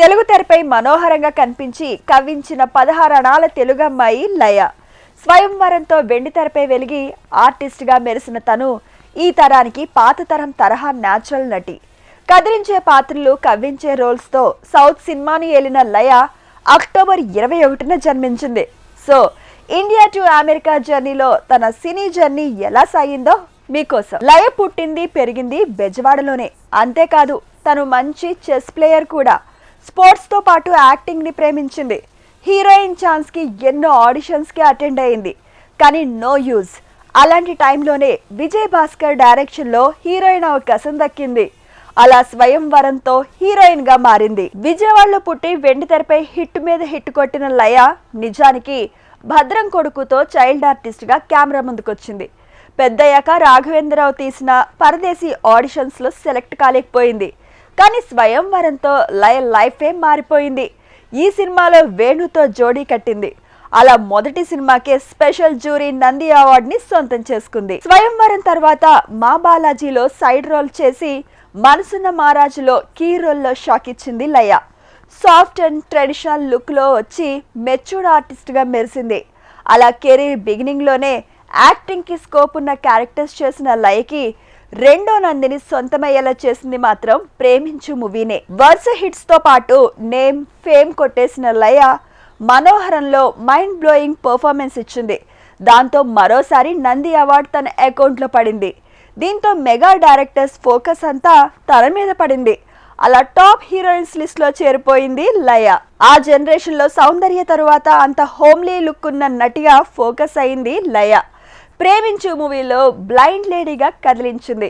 తెలుగు తెరపై మనోహరంగా కనిపించి కవ్వించిన పదహారణాల తెలుగు అమ్మాయి లయ. స్వయంవరంతో వెండి తెరపై వెలిగి ఆర్టిస్ట్గా మెరిసిన తను ఈ తరానికి పాత తరం తరహా న్యాచురల్ నటి. కదిలించే పాత్రలు కవ్వించే రోల్స్తో సౌత్ సినిమాను ఏలిన లయ అక్టోబర్ ఇరవై ఒకటిన జన్మించింది. సో ఇండియా టు అమెరికా జర్నీలో తన సినీ జర్నీ ఎలా సాగిందో మీకోసం. లయ పుట్టింది పెరిగింది బెజవాడలోనే. అంతేకాదు తను మంచి చెస్ ప్లేయర్ కూడా. స్పోర్ట్స్తో పాటు యాక్టింగ్ని ప్రేమించింది. హీరోయిన్ ఛాన్స్కి ఎన్నో ఆడిషన్స్కి అటెండ్ అయింది. కానీ నో యూజ్. అలాంటి టైంలోనే విజయ్ భాస్కర్ డైరెక్షన్లో హీరోయిన్ అవకాశం దక్కింది. అలా స్వయంవరంతో హీరోయిన్గా మారింది. విజయవాడలో పుట్టి వెండి తెరపై హిట్ మీద హిట్ కొట్టిన లయ నిజానికి భద్రం కొడుకుతో చైల్డ్ ఆర్టిస్ట్గా కెమెరా ముందుకొచ్చింది. పెద్దయ్యాక రాఘవేంద్రరావు తీసిన పరదేశీ ఆడిషన్స్లో సెలెక్ట్ కాలేకపోయింది. కానీ స్వయంవరంతో లయ లైఫే మారిపోయింది. ఈ సినిమాలో వేణుతో జోడీ కట్టింది. అలా మొదటి సినిమాకే స్పెషల్ జ్యూరీ నంది అవార్డుని సొంతం చేసుకుంది. స్వయంవరం తర్వాత మా బాలాజీలో సైడ్ రోల్ చేసి మనసున్న మహారాజులో కీ రోల్లో షాక్ ఇచ్చింది లయ. సాఫ్ట్ అండ్ ట్రెడిషనల్ లుక్లో వచ్చి మెచ్యూర్డ్ ఆర్టిస్ట్గా మెరిసింది. అలా కెరీర్ బిగినింగ్లోనే యాక్టింగ్కి స్కోప్ ఉన్న క్యారెక్టర్స్ చేసిన లయకి రెండో నందిని సొంతమయ్యేలా చేసింది మాత్రం ప్రేమించు మూవీనే. వరుస హిట్స్తో పాటు నేమ్ ఫేమ్ కొట్టేసిన లయ మనోహరంలో మైండ్ బ్లోయింగ్ పర్ఫార్మెన్స్ ఇచ్చింది. దాంతో మరోసారి నంది అవార్డు తన అకౌంట్లో పడింది. దీంతో మెగా డైరెక్టర్స్ ఫోకస్ అంతా తన మీద పడింది. అలా టాప్ హీరోయిన్స్ లిస్ట్లో చేరిపోయింది లయ. ఆ జనరేషన్లో సౌందర్య తరువాత అంత హోమ్లీ లుక్ ఉన్న నటిగా ఫోకస్ అయింది లయ. ప్రేమించు మూవీలో బ్లైండ్ లేడీగా కదిలించింది.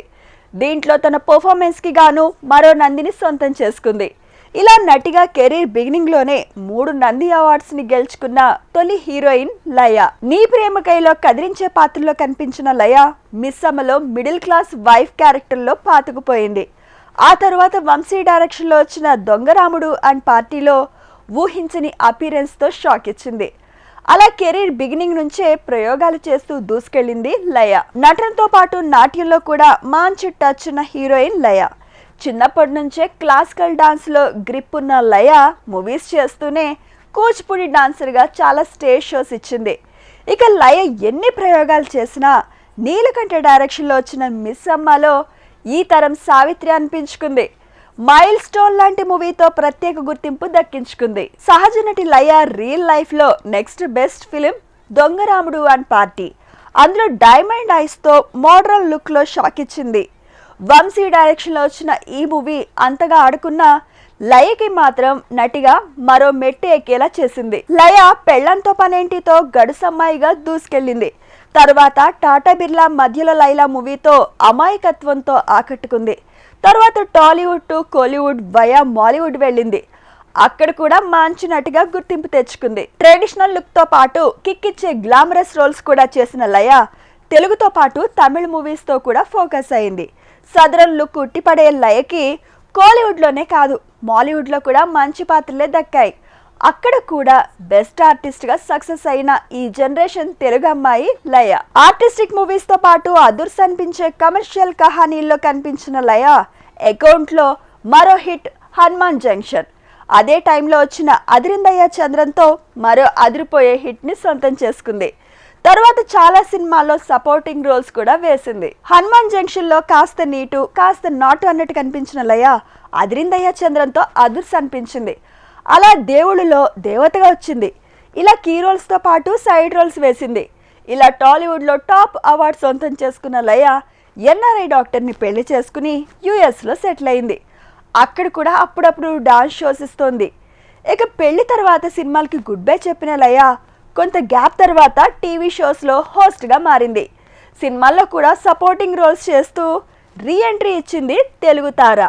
దీంట్లో తన పర్ఫార్మెన్స్కి గాను మరో నందిని సొంతం చేసుకుంది. ఇలా నటిగా కెరీర్ బిగినింగ్లోనే మూడు నంది అవార్డ్స్ని గెలుచుకున్న తొలి హీరోయిన్ లయ. నీ ప్రేమకైలో కదిలించే పాత్రలో కనిపించిన లయ మిస్సమ్మలో మిడిల్ క్లాస్ వైఫ్ క్యారెక్టర్లో పాతుకుపోయింది. ఆ తర్వాత వంశీ డైరెక్షన్లో వచ్చిన దొంగరాముడు అండ్ పార్టీలో ఊహించని అపీరెన్స్తో షాక్ ఇచ్చింది. అలా కెరీర్ బిగినింగ్ నుంచే ప్రయోగాలు చేస్తూ దూసుకెళ్ళింది లయ. నటనతో పాటు నాట్యంలో కూడా మంచి టచ్ ఉన్న హీరోయిన్ లయ. చిన్నప్పటి నుంచే క్లాసికల్ డాన్స్లో గ్రిప్ ఉన్న లయ మూవీస్ చేస్తూనే కూచిపూడి డాన్సర్గా చాలా స్టేజ్ షోస్ ఇచ్చింది. ఇక లయ ఎన్ని ప్రయోగాలు చేసినా నీలకంఠ డైరెక్షన్లో వచ్చిన మిస్ అమ్మలో ఈ తరం సావిత్రి అనిపించుకుంది. మైల్ స్టోన్ లాంటి మూవీతో ప్రత్యేక గుర్తింపు దక్కించుకుంది. సహజ నటి లయ రియల్ లైఫ్లో next best film Dongaramudu and party. అందులో డైమండ్ ఐస్తో మోడరల్ లుక్లో షాక్ ఇచ్చింది. వంశీ డైరెక్షన్లో వచ్చిన ఈ మూవీ అంతగా ఆడుకున్న లయకి మాత్రం నటిగా మరో మెట్టు ఎక్కేలా చేసింది. లయ పెళ్ళంతో పనేంటితో గడుసమ్మాయిగా దూసుకెళ్ళింది. తర్వాత టాటా బిర్లా మధ్యలో లైలా మూవీతో అమాయకత్వంతో ఆకట్టుకుంది. తర్వాత Tollywood to Kollywood via Mollywood వెళ్ళింది. అక్కడ కూడా మంచి నటిగా గుర్తింపు తెచ్చుకుంది. ట్రెడిషనల్ లుక్తో పాటు కిక్ ఇచ్చే గ్లామరస్ రోల్స్ కూడా చేసిన లయ తెలుగుతో పాటు తమిళ మూవీస్తో కూడా ఫోకస్ అయింది. సదరన్ లుక్ ఉట్టిపడే లయకి కోలీవుడ్లోనే కాదు మాలీవుడ్లో కూడా మంచి పాత్రలే దక్కాయి. అక్కడ కూడా బెస్ట్ ఆర్టిస్ట్గా సక్సెస్ అయిన ఈ జనరేషన్ తెలుగు అమ్మాయి లయ. ఆర్టిస్టిక్ మూవీస్తో పాటు అదుర్స్ అనిపించే కమర్షియల్ కహానీల్లో కనిపించిన లయ అకౌంట్లో మరో హిట్ హనుమాన్ జంక్షన్. అదే టైంలో వచ్చిన అదిరిందయ్య చంద్రంతో మరో అదిరిపోయే హిట్ని సొంతం చేసుకుంది. తర్వాత చాలా సినిమాల్లో సపోర్టింగ్ రోల్స్ కూడా వేసింది. హనుమాన్ జంక్షన్లో కాస్త నీటు కాస్త నాటు అన్నట్టు కనిపించిన లయ అదిరిందయ్య చంద్రంతో అదుర్స్ అనిపించింది. అలా దేవుళ్ళలో దేవతగా వచ్చింది. ఇలా కీ రోల్స్తో పాటు సైడ్ రోల్స్ వేసింది. ఇలా టాలీవుడ్లో టాప్ అవార్డ్ సొంతం చేసుకున్న లయ ఎన్ఆర్ఐ డాక్టర్ని పెళ్ళి చేసుకుని యుఎస్లో సెటిల్ అయింది. అక్కడ కూడా అప్పుడప్పుడు డాన్స్ షోస్ ఇస్తోంది. ఇక పెళ్ళి తర్వాత సినిమాలకి గుడ్ బై చెప్పిన లయ కొంత గ్యాప్ తర్వాత టీవీ షోస్లో హోస్ట్గా మారింది. సినిమాల్లో కూడా సపోర్టింగ్ రోల్స్ చేస్తూ రీ ఎంట్రీ ఇచ్చింది తెలుగు తార.